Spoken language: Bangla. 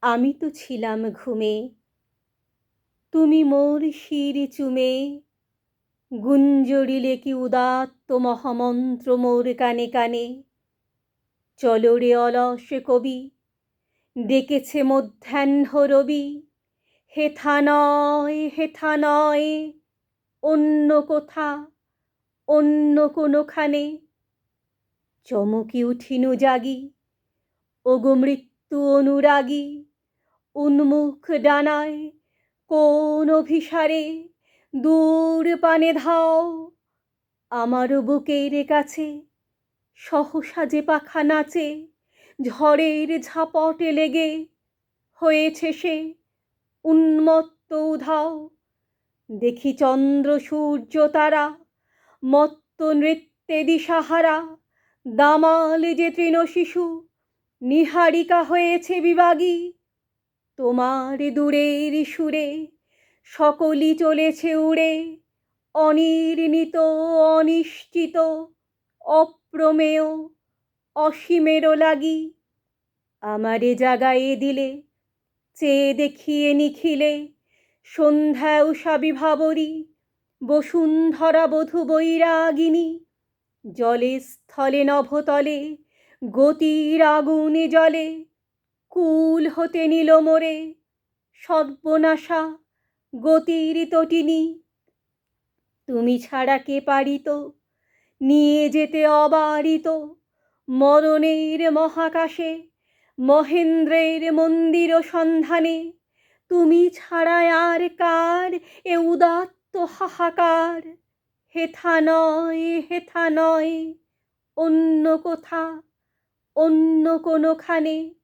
আমি তো ছিলাম ঘুমে। তুমি মোর শির চুমে। গুঞ্জরিলে কি উদাত্ত মহামন্ত্র মোর কানে কানে। চলো রে অলস কবি, ডেকেছে মধ্যাহ্ন রবি। হেথা নয় হেথা নয়, অন্য কোথা, অন্য কোনোখানে। চমকি উঠিনু জাগি, ওগো মৃত্যু অনুরাগী। উন্মুখ ডানায়, কোন অভিসারে দূর পানে ধাও। আমার বুকের কাছে সহসা যে পাখা নাচে, ঝড়ের ঝাপটে লেগে হয়েছে সে উন্মত্ত উধাও। দেখি চন্দ্র, সূর্য, তারা, মত্ত নৃত্যে দিশাহারা, দামাল যে তৃণ শিশু, নিহারিকা হয়েছে বিবাগী তোমার দূরের সুরে সকলই চলেছে উড়ে। অনির্ণিত, অনিশ্চিত, অপ্রমেয়, অসীমেরও লাগি। আমারে জাগায়ে দিলে, চেয়ে দেখিয়ে নিখিলে সন্ধ্যা উষা বিভাবরী, বসুন্ধরা বধূ বৈরাগিনী, জলে স্থলে নভতলে, গতির আগুনে জলে কুল হতে নিল মোরে সর্বনাশা গতির তটিনী তুমি ছাড়া কে পারিত? নিয়ে যেতে অবারিত মরণের মহাকাশে, মহেন্দ্রের মন্দির সন্ধানে। তুমি ছাড়া আর কার এ উদাত্ত হাহাকার? হেথা নয় হেথা নয়, অন্য কোথা, অন্য কোনোখানে।